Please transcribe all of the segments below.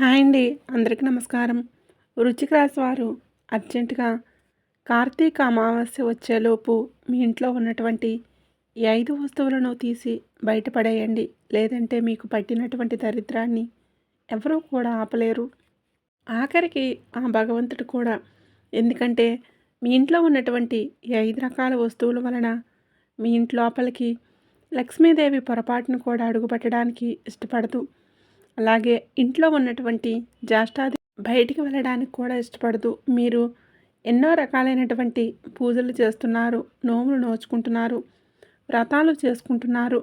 Hi అండి. అందరికీ నమస్కారం. రుచిక రాసి వారు అర్జెంటుగా కార్తీక అమావాస్య వచ్చేలోపు మీ ఇంట్లో ఉన్నటువంటి ఈ ఐదు వస్తువులను తీసి బయటపడేయండి. లేదంటే మీకు పట్టినటువంటి దరిద్రాన్ని ఎవరూ కూడా ఆపలేరు. ఆఖరికి ఆ భగవంతుడు కూడా ఎందుకంటే మీ ఇంట్లో ఉన్నటువంటి ఈ ఐదు రకాల వస్తువుల వలన మీ ఇంటి లోపలికి లక్ష్మీదేవి పొరపాటును కూడా అడుగుపెట్టడానికి ఇష్టపడదు. అలాగే ఇంట్లో ఉన్నటువంటి జ్యేష్ఠాది బయటికి వెళ్ళడానికి కూడా ఇష్టపడదు. మీరు ఎన్నో రకాలైనటువంటి పూజలు చేస్తున్నారు నోములు నోచుకుంటున్నారు వ్రతాలు చేసుకుంటున్నారు.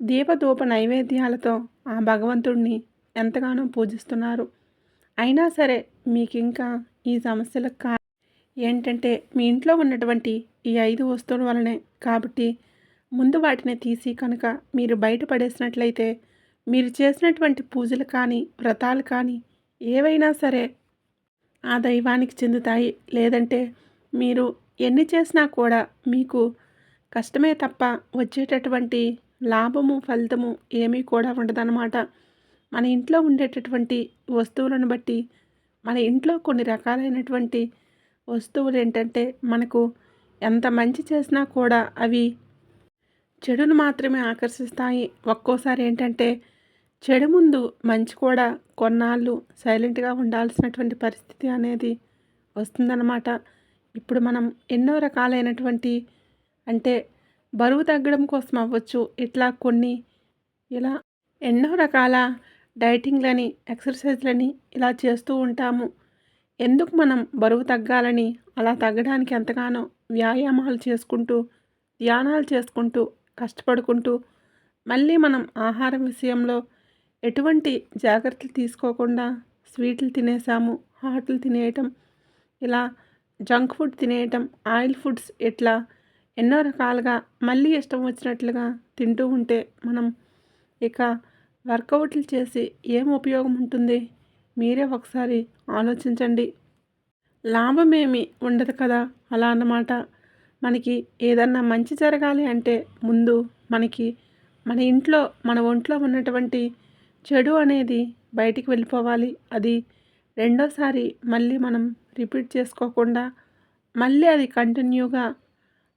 దీపధూప నైవేద్యాలతో ఆ భగవంతుడిని ఎంతగానో పూజిస్తున్నారు. అయినా సరే మీకు ఇంకా ఈ సమస్యలకు కా ఏంటంటే మీ ఇంట్లో ఉన్నటువంటి ఈ ఐదు వస్తువుల వలనే కాబట్టి ముందు వాటిని తీసి కనుక మీరు బయటపడేసినట్లయితే మీరు చేసినటువంటి పూజలు కానీ వ్రతాలు కానీ ఏవైనా సరే ఆ దైవానికి చెందుతాయి. లేదంటే మీరు ఎన్ని చేసినా కూడా మీకు కష్టమే తప్ప వచ్చేటటువంటి లాభము ఫలితము ఏమీ కూడా ఉండదన్నమాట. మన ఇంట్లో ఉండేటటువంటి వస్తువులను బట్టి మన ఇంట్లో కొన్ని రకాలైనటువంటి వస్తువులు ఏంటంటే మనకు ఎంత మంచి చేసినా కూడా అవి చెడును మాత్రమే ఆకర్షిస్తాయి. ఒక్కోసారి ఏంటంటే చెడు ముందు మంచి కూడా కొన్నాళ్ళు సైలెంట్గా ఉండాల్సినటువంటి పరిస్థితి అనేది వస్తుందన్నమాట. ఇప్పుడు మనం ఎన్నో రకాలైనటువంటి అంటే బరువు తగ్గడం కోసం అవ్వచ్చు ఇట్లా కొన్ని ఇలా ఎన్నో రకాల డైటింగ్లని ఎక్సర్సైజ్లని ఇలా చేస్తూ ఉంటాము. ఎందుకు మనం బరువు తగ్గాలని అలా తగ్గడానికి ఎంతగానో వ్యాయామాలు చేసుకుంటూ ధ్యానాలు చేసుకుంటూ కష్టపడుకుంటూ మళ్ళీ మనం ఆహారం విషయంలో ఎటువంటి జాగ్రత్తలు తీసుకోకుండా స్వీట్లు తినేసాము హాట్లు తినేయటం ఇలా జంక్ ఫుడ్ తినేయటం ఆయిల్ ఫుడ్స్ ఇట్లా ఎన్నో రకాలుగా మళ్ళీ ఇష్టం వచ్చినట్లుగా తింటూ ఉంటే మనం ఇక వర్కౌట్లు చేసి ఏం ఉపయోగం ఉంటుంది? మీరే ఒకసారి ఆలోచించండి. లాభమేమి ఉండదు కదా అలా అన్నమాట. మనకి ఏదన్నా మంచి జరగాలి అంటే ముందు మనకి మన ఇంట్లో మన ఒంట్లో ఉన్నటువంటి చెడు అనేది బయటికి వెళ్ళిపోవాలి. అది రెండోసారి మళ్ళీ మనం రిపీట్ చేసుకోకుండా మళ్ళీ అది కంటిన్యూగా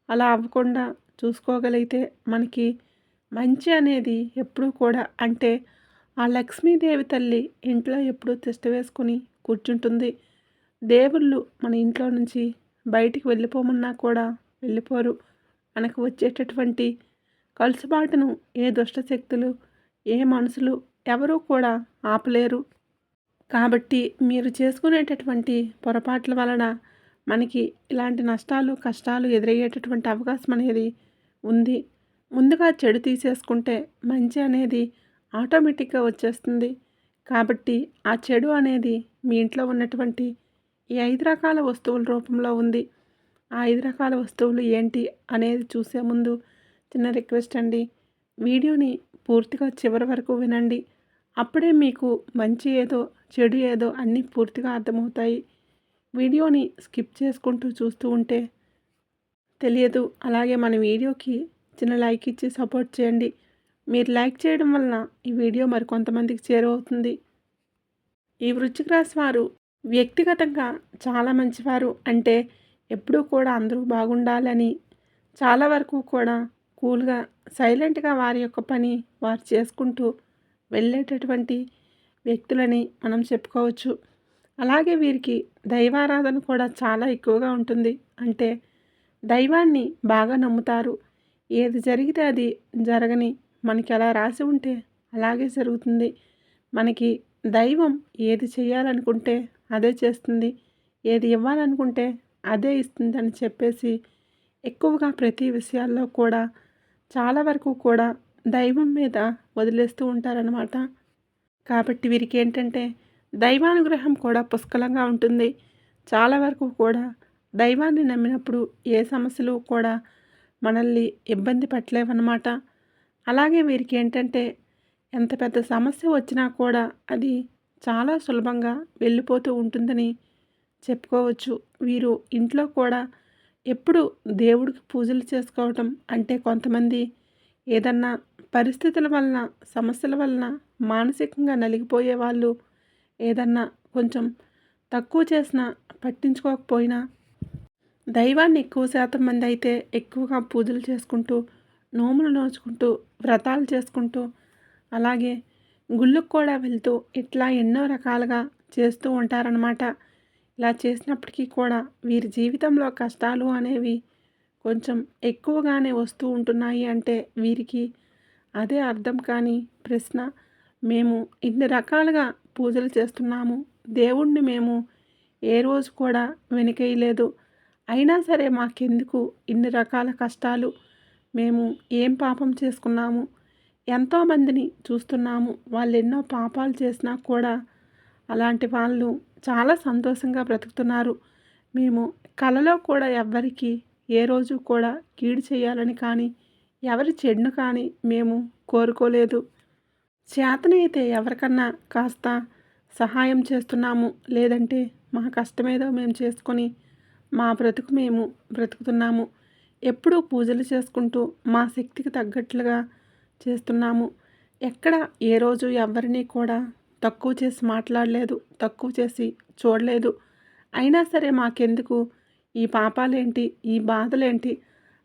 అలా అవ్వకుండా చూసుకోగలిగితే మనకి మంచి అనేది ఎప్పుడూ కూడా అంటే ఆ లక్ష్మీదేవి తల్లి ఇంట్లో ఎప్పుడూ తిష్ట వేసుకొని కూర్చుంటుంది. దేవుళ్ళు మన ఇంట్లో నుంచి బయటికి వెళ్ళిపోమన్నా కూడా వెళ్ళిపోరు. మనకు వచ్చేటటువంటి కలుసుబాటును ఏ దుష్టశక్తులు ఏ మనసులు ఎవరూ కూడా ఆపలేరు. కాబట్టి మీరు చేసుకునేటటువంటి పొరపాట్ల వలన మనకి ఇలాంటి నష్టాలు కష్టాలు ఎదురయ్యేటటువంటి అవకాశం అనేది ఉంది. ముందుగా చెడు తీసేసుకుంటే మంచి అనేది ఆటోమేటిక్గా వచ్చేస్తుంది. కాబట్టి ఆ చెడు అనేది మీ ఇంట్లో ఉన్నటువంటి ఈ ఐదు రకాల వస్తువుల రూపంలో ఉంది. ఆ ఐదు రకాల వస్తువులు ఏంటి అనేది చూసే ముందు చిన్న రిక్వెస్ట్ అండి. వీడియోని పూర్తిగా చివరి వరకు వినండి. అప్పుడే మీకు మంచి ఏదో చెడు ఏదో అన్నీ పూర్తిగా అర్థమవుతాయి. వీడియోని స్కిప్ చేసుకుంటూ చూస్తూ ఉంటే తెలియదు. అలాగే మన వీడియోకి చిన్న లైక్ ఇచ్చి సపోర్ట్ చేయండి. మీరు లైక్ చేయడం వలన ఈ వీడియో మరి కొంతమందికి చేరువవుతుంది ఈ వృచ్చిక రాశి వారు వ్యక్తిగతంగా చాలా మంచివారు. అంటే ఎప్పుడూ కూడా అందరూ బాగుండాలని చాలా వరకు కూడా కూల్గా సైలెంట్గా వారి యొక్క పని వారు చేసుకుంటూ వెళ్ళేటటువంటి వ్యక్తులని మనం చెప్పుకోవచ్చు. అలాగే వీరికి దైవారాధన కూడా చాలా ఎక్కువగా ఉంటుంది. అంటే దైవాన్ని బాగా నమ్ముతారు. ఏది జరిగితే అది జరగని మనకి అలా రాసి ఉంటే అలాగే జరుగుతుంది. మనకి దైవం ఏది చేయాలనుకుంటే అదే చేస్తుంది. ఏది ఇవ్వాలనుకుంటే అదే ఇస్తుంది అని చెప్పేసి ఎక్కువగా ప్రతి విషయాల్లో కూడా చాలా వరకు కూడా దైవం మీద వదిలేస్తూ ఉంటారనమాట కాబట్టి వీరికి ఏంటంటే దైవానుగ్రహం కూడా పుష్కలంగా ఉంటుంది. చాలా వరకు కూడా దైవాన్ని నమ్మినప్పుడు ఏ సమస్యలు కూడా మనల్ని ఇబ్బంది పెట్టలేవన్నమాట. అలాగే వీరికి ఏంటంటే ఎంత పెద్ద సమస్య వచ్చినా కూడా అది చాలా సులభంగా వెళ్ళిపోతూ ఉంటుందని చెప్పుకోవచ్చు. వీరు ఇంట్లో కూడా ఎప్పుడు దేవుడికి పూజలు చేసుకోవటం అంటే కొంతమంది ఏదన్నా పరిస్థితుల వలన సమస్యల వలన మానసికంగా నలిగిపోయే వాళ్ళు ఏదన్నా కొంచెం తక్కువ చేసినా పట్టించుకోకపోయినా దైవాన్ని ఎక్కువ శాతం మంది అయితే ఎక్కువగా పూజలు చేసుకుంటూ నోములు నోచుకుంటూ వ్రతాలు చేసుకుంటూ అలాగే గుళ్ళకు కూడా వెళ్తూ ఇట్లా ఎన్నో రకాలుగా చేస్తూ ఉంటారనమాట ఇలా చేసినప్పటికీ కూడా వీరి జీవితంలో కష్టాలు అనేవి కొంచెం ఎక్కువగానే వస్తూ ఉంటున్నాయి అంటే వీరికి అదే అర్థం కాని ప్రశ్న. మేము ఇన్ని రకాలుగా పూజలు చేస్తున్నాము. దేవుణ్ణి మేము ఏ రోజు కూడా వెనుకేయలేదు. అయినా సరే మాకెందుకు ఇన్ని రకాల కష్టాలు? మేము ఏం పాపం చేసుకున్నాము? ఎంతోమందిని చూస్తున్నాము. వాళ్ళు ఎన్నో పాపాలు చేసినా కూడా అలాంటి వాళ్ళు చాలా సంతోషంగా బ్రతుకుతున్నారు. మేము కలలో కూడా ఎవ్వరికి ఏ రోజు కూడా కీడు చేయాలని కానీ ఎవరి చెడును కానీ మేము కోరుకోలేదు. చేతనైతే ఎవరికన్నా కాస్త సహాయం చేస్తున్నాము లేదంటే మా కష్టమేదో మేము చేసుకొని మా బ్రతుకు మేము బ్రతుకుతున్నాము. ఎప్పుడూ పూజలు చేసుకుంటూ మా శక్తికి తగ్గట్లుగా చేస్తున్నాము. ఎక్కడ ఏ రోజు ఎవరిని కూడా తక్కువ చేసి మాట్లాడలేదు తక్కువ చేసి చూడలేదు. అయినా సరే మాకెందుకు ఈ పాపాలేంటి? ఈ బాధలేంటి?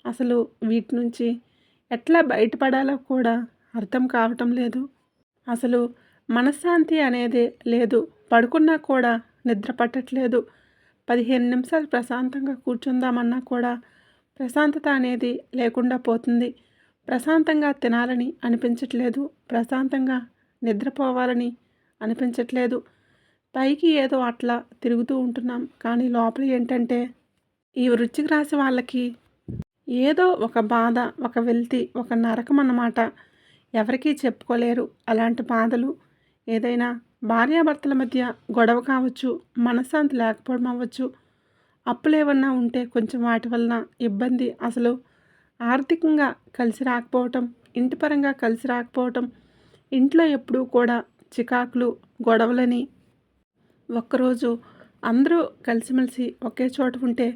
అసలు వీటి నుంచి ఎట్లా బయటపడాలో కూడా అర్థం కావటం లేదు. అసలు మనశ్శాంతి అనేది లేదు. పడుకున్నా కూడా నిద్ర పట్టట్లేదు. పదిహేను నిమిషాలు ప్రశాంతంగా కూర్చుందామన్నా కూడా ప్రశాంతత అనేది లేకుండా పోతుంది. ప్రశాంతంగా తినాలని అనిపించట్లేదు. ప్రశాంతంగా నిద్రపోవాలని అనిపించట్లేదు. పైకి ఏదో అట్లా తిరుగుతూ ఉంటున్నాం. కానీ లోపల ఏంటంటే ఈ వృచ్చికి రాసి వాళ్ళకి ఏదో ఒక బాధ ఒక వెల్తి ఒక నరకం అన్నమాట. ఎవరికీ చెప్పుకోలేరు అలాంటి బాధలు. ఏదైనా భార్యాభర్తల మధ్య గొడవ కావచ్చు మనశ్శాంతి లేకపోవడం అవ్వచ్చు అప్పులు ఏమన్నా ఉంటే కొంచెం వాటి వలన ఇబ్బంది అసలు. ఆర్థికంగా కలిసి రాకపోవటం ఇంటి పరంగా కలిసి రాకపోవటం ఇంట్లో ఎప్పుడూ కూడా చికాకులు గొడవలని. ఒక్కరోజు అందరూ కలిసిమెలిసి ఒకే చోట ఉంటే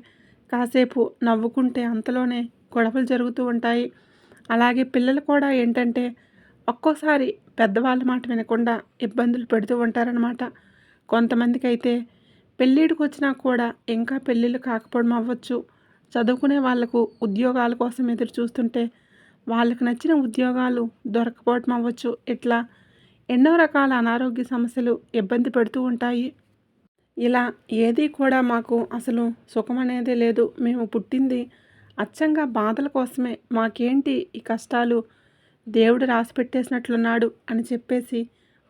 కాసేపు నవ్వుకుంటే అంతలోనే గొడవలు జరుగుతూ ఉంటాయి. అలాగే పిల్లలు కూడా ఏంటంటే ఒక్కోసారి పెద్దవాళ్ళ మాట వినకుండా ఇబ్బందులు పెడుతూ ఉంటారనమాట కొంతమందికి అయితే పెళ్ళిడికి వచ్చినా కూడా ఇంకా పెళ్ళిళ్ళు కాకపోవడం అవ్వచ్చు. చదువుకునే వాళ్ళకు ఉద్యోగాల కోసం ఎదురు చూస్తుంటే వాళ్ళకు నచ్చిన ఉద్యోగాలు దొరకపోవటం అవ్వచ్చు. ఇట్లా ఎన్నో రకాల అనారోగ్య సమస్యలు ఇబ్బంది పెడుతూ ఉంటాయి. ఇలా ఏది కూడా మాకు అసలు సుఖం అనేది లేదు. మేము పుట్టింది అచ్చంగా బాధల కోసమే. మాకేంటి ఈ కష్టాలు? దేవుడు రాసి పెట్టేసినట్లున్నాడు అని చెప్పేసి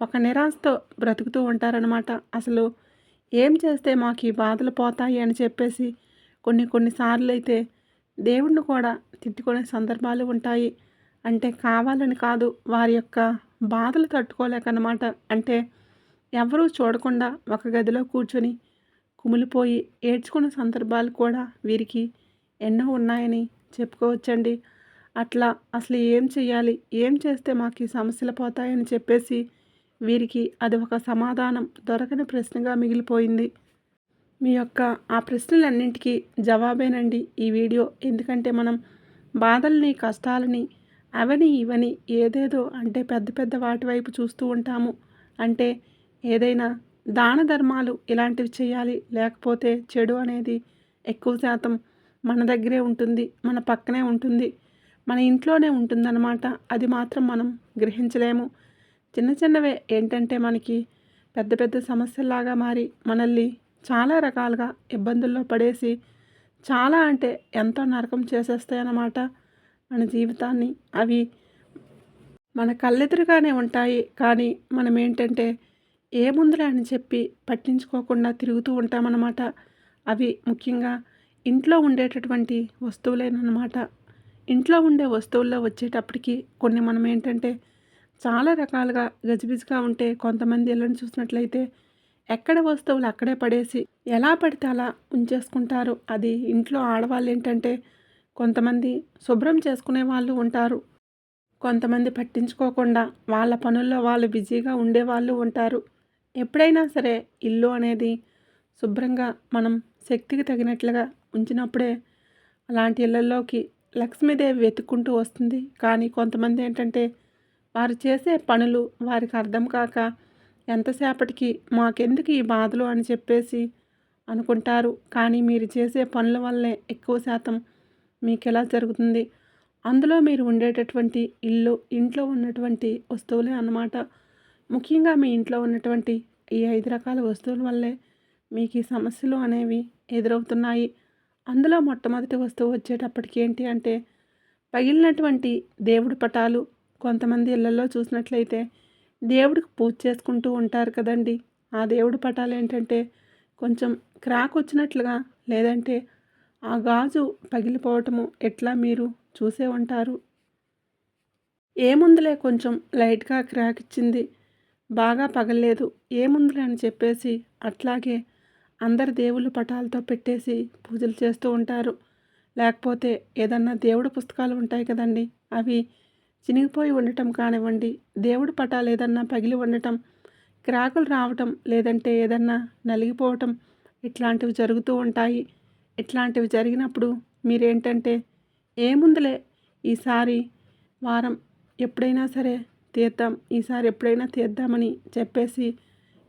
ఒక నిరాశతో బ్రతుకుతూ ఉంటారనమాట అసలు ఏం చేస్తే మాకు ఈ బాధలు పోతాయి అని చెప్పేసి కొన్ని కొన్నిసార్లు అయితే దేవుడిని కూడా తిట్టుకునే సందర్భాలు ఉంటాయి. అంటే కావాలని కాదు వారి యొక్క బాధలు తట్టుకోలేకనమాట అంటే ఎవరూ చూడకుండా ఒక గదిలో కూర్చొని కుమిలిపోయి ఏడ్చుకున్న సందర్భాలు కూడా వీరికి ఎన్నో ఉన్నాయని చెప్పుకోవచ్చండి. అట్లా అసలు ఏం చేయాలి ఏం చేస్తే మాకు ఈ సమస్యలు పోతాయని చెప్పేసి వీరికి అది ఒక సమాధానం దొరకని ప్రశ్నగా మిగిలిపోయింది. మీ యొక్క ఆ ప్రశ్నలన్నింటికీ జవాబేనండి ఈ వీడియో. ఎందుకంటే మనం బాధల్ని కష్టాలని అవని ఇవని ఏదేదో అంటే పెద్ద పెద్ద వాటి వైపు చూస్తూ ఉంటాము. అంటే ఏదైనా దాన ధర్మాలు ఇలాంటివి చేయాలి లేకపోతే చెడు అనేది ఎక్కువ శాతం మన దగ్గరే ఉంటుంది మన పక్కనే ఉంటుంది మన ఇంట్లోనే ఉంటుందన్నమాట. అది మాత్రం మనం గ్రహించలేము. చిన్న చిన్నవే ఏంటంటే మనకి పెద్ద పెద్ద సమస్యల్లాగా మారి మనల్ని చాలా రకాలుగా ఇబ్బందుల్లో పడేసి చాలా అంటే ఎంతో నరకం చేసేస్తాయి అన్నమాట మన జీవితాన్ని. అవి మన కళ్ళెదురుగానే ఉంటాయి కానీ మనం ఏంటంటే ఏముందిలే అని చెప్పి పట్టించుకోకుండా తిరుగుతూ ఉంటామన్నమాట. అవి ముఖ్యంగా ఇంట్లో ఉండేటటువంటి వస్తువులేనమాట ఇంట్లో ఉండే వస్తువుల్లో వచ్చేటప్పటికి కొన్ని మనం ఏంటంటే చాలా రకాలుగా గజిబిజిగా ఉంటే కొంతమంది ఇళ్ళని చూసినట్లయితే ఎక్కడ వస్తువులు అక్కడే పడేసి ఎలా పడితే అలా ఉంచేసుకుంటారు. అది ఇంట్లో ఆడవాళ్ళు ఏంటంటే కొంతమంది శుభ్రం చేసుకునే వాళ్ళు ఉంటారు. కొంతమంది పట్టించుకోకుండా వాళ్ళ పనుల్లో వాళ్ళు బిజీగా ఉండే వాళ్ళు ఉంటారు. ఎప్పుడైనా సరే ఇల్లు అనేది శుభ్రంగా మనం శక్తికి తగినట్లుగా ఉంచినప్పుడే అలాంటి ఇళ్ళల్లోకి లక్ష్మీదేవి వెతుక్కుంటూ వస్తుంది. కానీ కొంతమంది ఏంటంటే వారు చేసే పనులు వారికి అర్థం కాక ఎంతసేపటికి మాకెందుకు ఈ బాధలు అని చెప్పేసి అనుకుంటారు. కానీ మీరు చేసే పనుల వల్లే ఎక్కువ శాతం మీకు ఎలా జరుగుతుంది? అందులో మీరు ఉండేటటువంటి ఇల్లు ఇంట్లో ఉన్నటువంటి వస్తువులే అన్నమాట. ముఖ్యంగా మీ ఇంట్లో ఉన్నటువంటి ఈ ఐదు రకాల వస్తువుల వల్లే మీకు ఈ సమస్యలు అనేవి ఎదురవుతున్నాయి. అందులో మొట్టమొదటి వస్తువు వచ్చేటప్పటికి ఏంటి అంటే పగిలినటువంటి దేవుడి పటాలు. కొంతమంది ఇళ్ళలో చూసినట్లయితే దేవుడికి పూజ చేసుకుంటూ ఉంటారు కదండి. ఆ దేవుడి పటాలు ఏంటంటే కొంచెం క్రాక్ వచ్చినట్లుగా లేదంటే ఆ గాజు పగిలిపోవటము ఎట్లా మీరు చూసే ఉంటారు? ఏముందులే కొంచెం లైట్గా క్రాక్ ఇచ్చింది. బాగా పగలలేదు. ఏముందిలే అని చెప్పేసి అట్లాగే అందరు దేవుళ్ళ పటాలతో పెట్టేసి పూజలు చేస్తూ ఉంటారు. లేకపోతే ఏదన్నా దేవుడు పుస్తకాలు ఉంటాయి కదండి. అవి చినిగిపోయి ఉండటం కానివ్వండి. దేవుడు పటాలు ఏదన్నా పగిలి ఉండటం క్రాకులు రావటం లేదంటే ఏదన్నా నలిగిపోవటం ఇట్లాంటివి జరుగుతూ ఉంటాయి. ఇట్లాంటివి జరిగినప్పుడు మీరేంటంటే ఏముందులే ఈసారి వారం ఎప్పుడైనా సరే తీద్దాం ఈసారి ఎప్పుడైనా తీద్దామని చెప్పేసి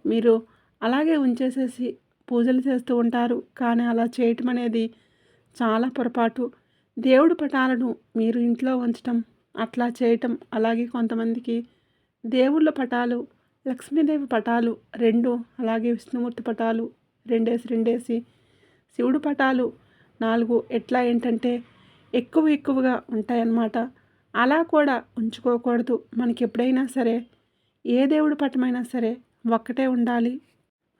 మీరు అలాగే ఉంచేసేసి పూజలు చేస్తూ ఉంటారు. కానీ అలా చేయటం అనేది చాలా పొరపాటు. దేవుడి పటాలను మీరు ఇంట్లో ఉంచటం అట్లా చేయటం అలాగే కొంతమందికి దేవుళ్ళ పటాలు లక్ష్మీదేవి పటాలు రెండు అలాగే విష్ణుమూర్తి పటాలు రెండేసి రెండేసి శివుడు పటాలు నాలుగు ఎట్లా ఏంటంటే ఎక్కువ ఎక్కువగా ఉంటాయన్నమాట. అలా కూడా ఉంచుకోకూడదు. మనకి ఎప్పుడైనా సరే ఏ దేవుడి పటమైనా సరే ఒక్కటే ఉండాలి.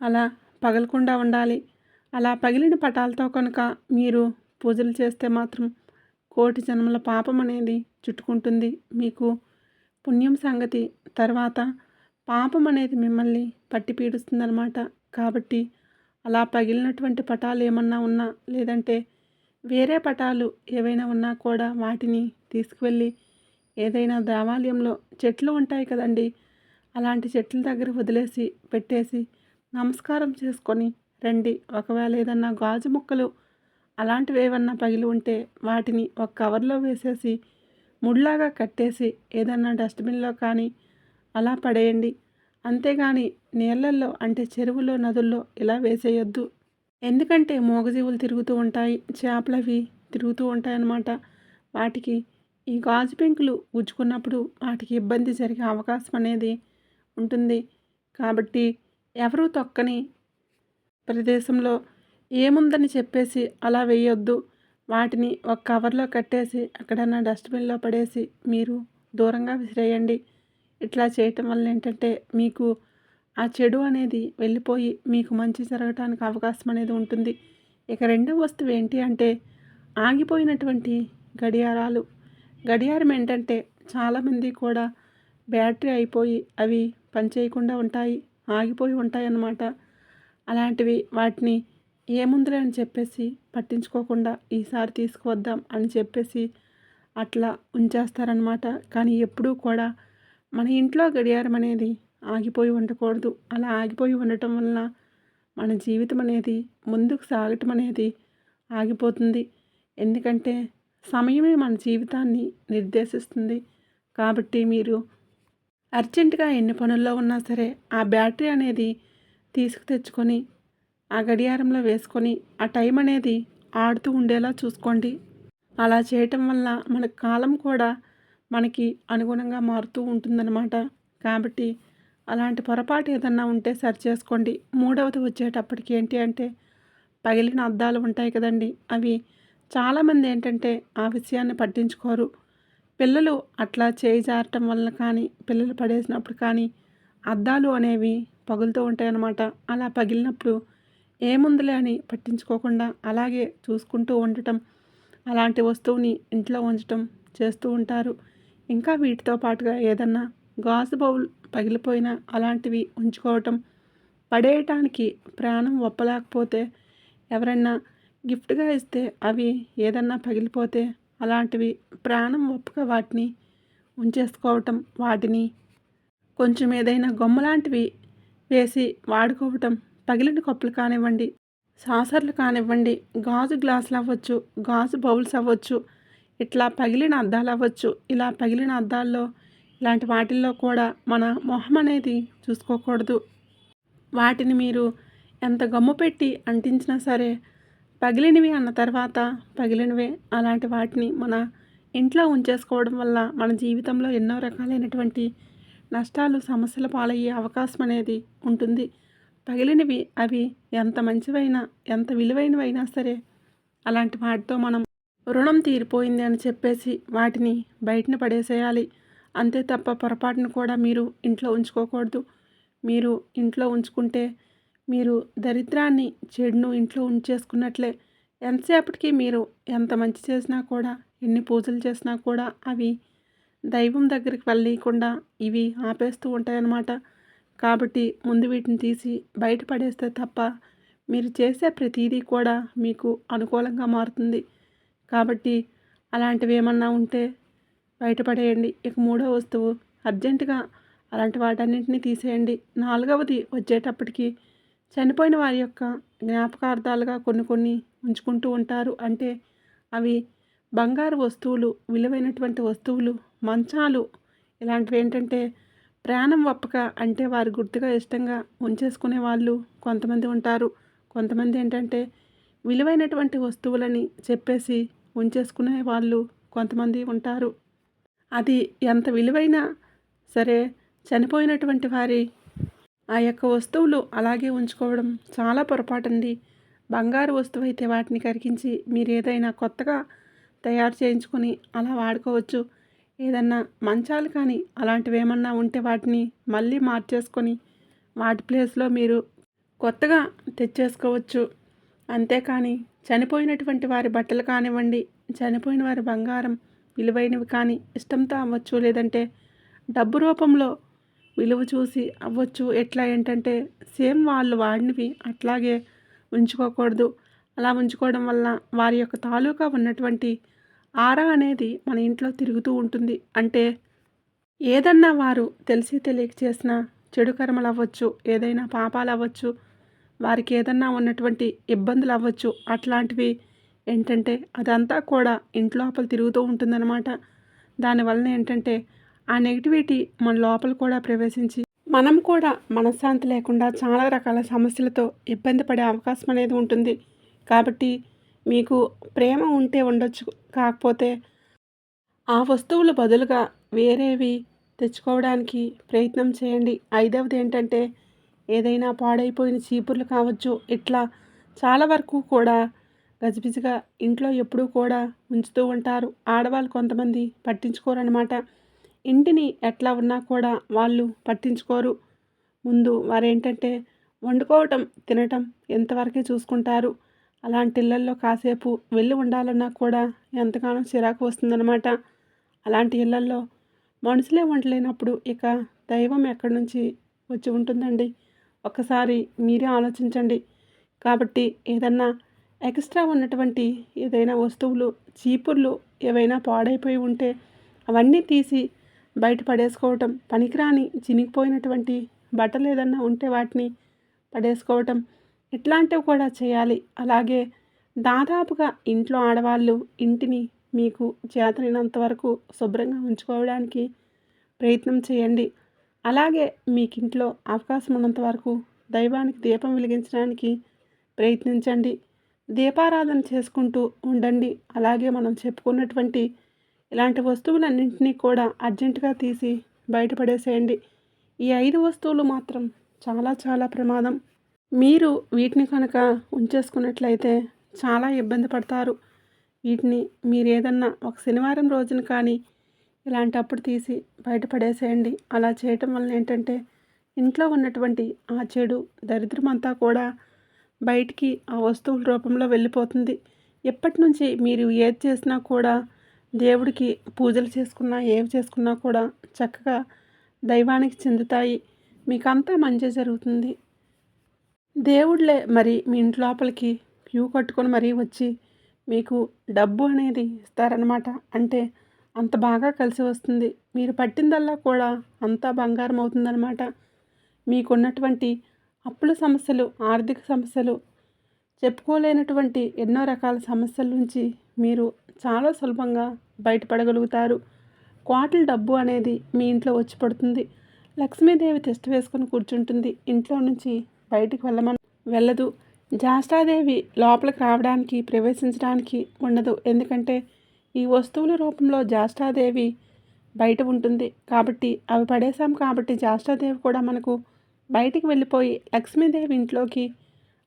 అలా పగలకుండా ఉండాలి. అలా పగిలిన పటాలతో కనుక మీరు పూజలు చేస్తే మాత్రం కోటి జన్మల పాపం అనేది చుట్టుకుంటుంది. మీకు పుణ్యం సంగతి తర్వాత పాపం అనేది మిమ్మల్ని పట్టి పీడిస్తుందన్నమాట. కాబట్టి అలా పగిలినటువంటి పటాలు ఏమన్నా ఉన్నా లేదంటే వేరే పటాలు ఏవైనా ఉన్నా కూడా వాటిని తీసుకువెళ్ళి ఏదైనా దేవాలయంలో చెట్లు ఉంటాయి కదండి అలాంటి చెట్ల దగ్గర వదిలేసి పెట్టేసి నమస్కారం చేసుకొని రండి. ఒకవేళ ఏదన్నా గాజు ముక్కలు అలాంటివి ఏమన్నా పగిలి ఉంటే వాటిని ఒక కవర్లో వేసేసి ముడ్లాగా కట్టేసి ఏదన్నా డస్ట్బిన్లో కానీ అలా పడేయండి. అంతేగాని నీళ్ళల్లో అంటే చెరువులో నదుల్లో ఇలా వేసేయొద్దు. ఎందుకంటే మూగజీవులు తిరుగుతూ ఉంటాయి చేపలు అవి తిరుగుతూ ఉంటాయి అన్నమాట వాటికి ఈ గాజు పెంకులు గుచ్చుకున్నప్పుడు వాటికి ఇబ్బంది జరిగే అవకాశం అనేది ఉంటుంది. కాబట్టి ఎవరూ తొక్కని ప్రదేశంలో ఏముందని చెప్పేసి అలా వేయొద్దు. వాటిని ఒక కవర్లో కట్టేసి ఎక్కడన్నా డస్ట్బిన్లో పడేసి మీరు దూరంగా విసిరేయండి. ఇట్లా చేయటం వల్ల ఏంటంటే మీకు ఆ చెడు అనేది వెళ్ళిపోయి మీకు మంచి జరగటానికి అవకాశం అనేది ఉంటుంది. ఇక రెండవ వస్తువు ఏంటి అంటే ఆగిపోయినటువంటి గడియారాలు. గడియారం ఏంటంటే చాలామంది కూడా బ్యాటరీ అయిపోయి అవి పనిచేయకుండా ఉంటాయి ఆగిపోయి ఉంటాయి అన్నమాట అలాంటివి వాటిని ఏముందిలే అని చెప్పేసి పట్టించుకోకుండా ఈసారి తీసుకువద్దాం అని చెప్పేసి అట్లా ఉంచేస్తారనమాట కానీ ఎప్పుడూ కూడా మన ఇంట్లో గడియారం అనేది ఆగిపోయి ఉండకూడదు. అలా ఆగిపోయి ఉండటం వలన మన జీవితం అనేది ముందుకు సాగటం అనేది ఆగిపోతుంది. ఎందుకంటే సమయమే మన జీవితాన్ని నిర్దేశిస్తుంది. కాబట్టి మీరు అర్జెంటుగా ఎన్ని పనుల్లో ఉన్నా సరే ఆ బ్యాటరీ అనేది తీసుకు తెచ్చుకొని ఆ గడియారంలో వేసుకొని ఆ టైం అనేది ఆడుతూ ఉండేలా చూసుకోండి. అలా చేయటం వల్ల మన కాలం కూడా మనకి అనుగుణంగా మారుతూ ఉంటుందన్నమాట. కాబట్టి అలాంటి పొరపాటు ఏదన్నా ఉంటే సరి చేసుకోండి. మూడవది వచ్చేటప్పటికి ఏంటి అంటే పగిలిన అద్దాలు ఉంటాయి కదండి. అవి చాలామంది ఏంటంటే ఆ విషయాన్ని పట్టించుకోరు. పిల్లలు అట్లా చేయి జారటం వల్ల కానీ పిల్లలు పడేసినప్పుడు కానీ అద్దాలు అనేవి పగులుతూ ఉంటాయన్నమాట. అలా పగిలినప్పుడు ఏముందిలే అని పట్టించుకోకుండా అలాగే చూసుకుంటూ ఉండటం అలాంటి వస్తువుని ఇంట్లో ఉంచటం చేస్తూ ఉంటారు. ఇంకా వీటితో పాటుగా ఏదన్నా గాజు బౌల్ పగిలిపోయినా అలాంటివి ఉంచుకోవటం పడేయటానికి ప్రాణం ఒప్పలేకపోతే ఎవరైనా గిఫ్ట్గా ఇస్తే అవి ఏదన్నా పగిలిపోతే అలాంటివి ప్రాణం ఒప్పక వాటిని ఉంచేసుకోవటం వాటిని కొంచెం ఏదైనా గొమ్మలాంటివి వేసి వాడుకోవటం పగిలిన కప్పులు కానివ్వండి సాసర్లు కానివ్వండి గాజు గ్లాసులు అవ్వచ్చు గాజు బౌల్స్ అవ్వచ్చు ఇట్లా పగిలిన అద్దాలు అవ్వచ్చు ఇలా పగిలిన అద్దాల్లో ఇలాంటి వాటిల్లో కూడా మన మొహం అనేది చూసుకోకూడదు. వాటిని మీరు ఎంత గమ్ము పెట్టి అంటించినా సరే పగిలినవి అన్న తర్వాత పగిలినవే. అలాంటి వాటిని మన ఇంట్లో ఉంచేసుకోవడం వల్ల మన జీవితంలో ఎన్నో రకాలైనటువంటి నష్టాలు సమస్యల పాలయ్యే అవకాశం అనేది ఉంటుంది. పగిలినవి అవి ఎంత మంచివైనా ఎంత విలువైనవైనా సరే అలాంటి వాటితో మనం రుణం తీరిపోయింది అని చెప్పేసి వాటిని బయటను పడేసేయాలి. అంతే తప్ప పొరపాటును కూడా మీరు ఇంట్లో ఉంచుకోకూడదు. మీరు ఇంట్లో ఉంచుకుంటే మీరు దరిద్రాన్ని చెడును ఇంట్లో ఉంచేసుకున్నట్లే. ఎంతసేపటికి మీరు ఎంత మంచి చేసినా కూడా ఎన్ని పూజలు చేసినా కూడా అవి దైవం దగ్గరికి వెళ్ళకుండా ఇవి ఆపేస్తూ ఉంటాయన్నమాట. కాబట్టి ముందు వీటిని తీసి బయటపడేస్తే తప్ప మీరు చేసే ప్రతిదీ కూడా మీకు అనుకూలంగా మారుతుంది. కాబట్టి అలాంటివి ఏమన్నా ఉంటే బయటపడేయండి. ఇక మూడో వస్తువు. అర్జెంటుగా అలాంటి వాటన్నింటినీ తీసేయండి. నాలుగవది వచ్చేటప్పటికి చనిపోయిన వారి యొక్క జ్ఞాపకార్థాలుగా కొన్ని కొన్ని ఉంచుకుంటూ ఉంటారు. అంటే అవి బంగారు వస్తువులు విలువైనటువంటి వస్తువులు మంచాలు ఇలాంటివి ఏంటంటే ప్రాణం ఒప్పక అంటే వారు గుర్తుగా ఇష్టంగా ఉంచేసుకునే వాళ్ళు కొంతమంది ఉంటారు. కొంతమంది ఏంటంటే విలువైనటువంటి వస్తువులని చెప్పేసి ఉంచేసుకునే వాళ్ళు కొంతమంది ఉంటారు. అది ఎంత విలువైన సరే చనిపోయినటువంటి వారి ఆ యొక్క వస్తువులు అలాగే ఉంచుకోవడం చాలా పొరపాటండి. బంగారు వస్తువు అయితే వాటిని కరిగించి మీరు ఏదైనా కొత్తగా తయారు చేయించుకొని అలా వాడుకోవచ్చు. ఏదన్నా మంచాలు కానీ అలాంటివి ఏమన్నా ఉంటే వాటిని మళ్ళీ మార్చేసుకొని వాటి ప్లేస్లో మీరు కొత్తగా తెచ్చేసుకోవచ్చు. అంతేకాని చనిపోయినటువంటి వారి బట్టలు కానివ్వండి చనిపోయిన వారి బంగారం విలువైనవి కానీ ఇష్టంతో అవ్వచ్చు లేదంటే డబ్బు రూపంలో విలువ చూసి అవ్వచ్చు. ఎట్లా ఏంటంటే సేమ్ వాళ్ళు వాడినవి అట్లాగే ఉంచుకోకూడదు. అలా ఉంచుకోవడం వల్ల వారి యొక్క తాలూకా ఉన్నటువంటి ఆరా అనేది మన ఇంట్లో తిరుగుతూ ఉంటుంది. అంటే ఏదన్నా వారు తెలిసి తెలియక చేసిన చెడు కర్మలు అవ్వచ్చు ఏదైనా పాపాలు అవ్వచ్చు వారికి ఏదన్నా ఉన్నటువంటి ఇబ్బందులు అవ్వచ్చు అట్లాంటివి ఏంటంటే అదంతా కూడా ఇంట్లోపల తిరుగుతూ ఉంటుందన్నమాట. దానివలన ఏంటంటే ఆ నెగిటివిటీ మన లోపల కూడా ప్రవేశించి మనం కూడా మనశ్శాంతి లేకుండా చాలా రకాల సమస్యలతో ఇబ్బంది పడే అవకాశం అనేది ఉంటుంది. కాబట్టి మీకు ప్రేమ ఉంటే ఉండొచ్చు. కాకపోతే ఆ వస్తువులు బదులుగా వేరేవి తెచ్చుకోవడానికి ప్రయత్నం చేయండి. ఐదవది ఏంటంటే ఏదైనా పాడైపోయిన చీపుర్లు కావచ్చు ఇట్లా చాలా వరకు కూడా గజిబిజిగా ఇంట్లో ఎప్పుడూ కూడా ఉంచుతూ ఉంటారు. ఆడవాళ్ళు కొంతమంది పట్టించుకోరనమాట ఇంటిని ఎట్లా ఉన్నా కూడా వాళ్ళు పట్టించుకోరు. ముందు వారేంటంటే వండుకోవటం తినటం ఎంతవరకే చూసుకుంటారు. అలాంటి ఇళ్ళల్లో కాసేపు వెళ్ళి ఉండాలన్నా కూడా ఎంతగానో చిరాకు వస్తుందన్నమాట. అలాంటి ఇళ్ళల్లో మనుషులే వండలేనప్పుడు ఇక దైవం ఎక్కడి నుంచి వచ్చి ఉంటుందండి? ఒక్కసారి మీరే ఆలోచించండి. కాబట్టి ఏదన్నా ఎక్స్ట్రా ఉన్నటువంటి ఏదైనా వస్తువులు చీపుర్లు ఏవైనా పాడైపోయి ఉంటే అవన్నీ తీసి బయట పడేసుకోవటం పనికిరాని చినిగిపోయినటువంటి బట్టలు ఏదన్నా ఉంటే వాటిని పడేసుకోవటం ఇట్లాంటివి కూడా చేయాలి. అలాగే దాదాపుగా ఇంట్లో ఆడవాళ్ళు ఇంటిని మీకు చేతనైనంత వరకు శుభ్రంగా ఉంచుకోవడానికి ప్రయత్నం చేయండి. అలాగే మీకు ఇంట్లో అవకాశం ఉన్నంత వరకు దైవానికి దీపం వెలిగించడానికి ప్రయత్నించండి. దీపారాధన చేసుకుంటూ ఉండండి. అలాగే మనం చెప్పుకున్నటువంటి ఇలాంటి వస్తువులన్నింటినీ కూడా అర్జెంటుగా తీసి బయటపడేసేయండి. ఈ ఐదు వస్తువులు మాత్రం చాలా చాలా ప్రమాదం. మీరు వీటిని కనుక ఉంచేసుకున్నట్లయితే చాలా ఇబ్బంది పడతారు. వీటిని మీరు ఏదన్నా ఒక శనివారం రోజున కానీ ఇలాంటప్పుడు తీసి బయటపడేసేయండి. అలా చేయటం వల్ల ఏంటంటే ఇంట్లో ఉన్నటువంటి ఆ చెడు దరిద్రమంతా కూడా బయటికి ఆ వస్తువుల రూపంలో వెళ్ళిపోతుంది. ఎప్పటి నుంచి మీరు ఏది చేసినా కూడా దేవుడికి పూజలు చేసుకున్నా ఏవి చేసుకున్నా కూడా చక్కగా దైవానికి చెందుతాయి. మీకంతా మంచి జరుగుతుంది. దేవుళ్ళే మరి మీ ఇంటి లోపలికి క్యూ కట్టుకొని మరీ వచ్చి మీకు డబ్బు అనేది ఇస్తారనమాట అంటే అంత బాగా కలిసి వస్తుంది. మీరు పట్టిందల్లా కూడా అంతా బంగారం అవుతుందన్నమాట. మీకున్నటువంటి అప్పుల సమస్యలు ఆర్థిక సమస్యలు చెప్పుకోలేనటువంటి ఎన్నో రకాల సమస్యల నుంచి మీరు చాలా సులభంగా బయటపడగలుగుతారు. క్వాటల్ డబ్బు అనేది మీ ఇంట్లో వచ్చి పడుతుంది. లక్ష్మీదేవి టెస్ట్ వేసుకొని కూర్చుంటుంది. ఇంట్లో నుంచి బయటికి వెళ్ళమని వెళ్ళదు. జాస్టాదేవి లోపలికి రావడానికి ప్రవేశించడానికి ఉండదు. ఎందుకంటే ఈ వస్తువుల రూపంలో జాస్టాదేవి బయట ఉంటుంది. కాబట్టి అవి పడేసాం కాబట్టి జాస్టాదేవి కూడా మనకు బయటికి వెళ్ళిపోయి లక్ష్మీదేవి ఇంట్లోకి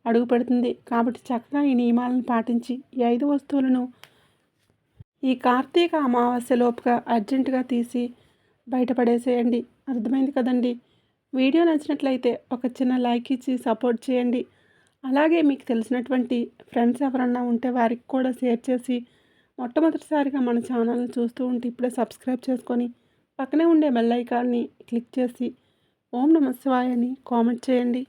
అడుగుపెడుతుంది కాబట్టి చక్కగా ఈ నియమాలను పాటించి ఈ ఐదు వస్తువులను ఈ కార్తీక అమావాస్య లోపుగా అర్జెంటుగా తీసి బయటపడేసేయండి అర్థమైంది కదండి? వీడియో నచ్చినట్లయితే ఒక చిన్న లైక్ ఇచ్చి సపోర్ట్ చేయండి. అలాగే మీకు తెలిసినటువంటి ఫ్రెండ్స్ ఎవరన్నా ఉంటే వారికి కూడా షేర్ చేసి మొట్టమొదటిసారిగా మన ఛానల్ని చూస్తూ ఉంటే ఇప్పుడే సబ్స్క్రైబ్ చేసుకొని పక్కనే ఉండే బెల్ ఐకాన్ని క్లిక్ చేసి ఓం నమ శివాయ అని కామెంట్ చేయండి.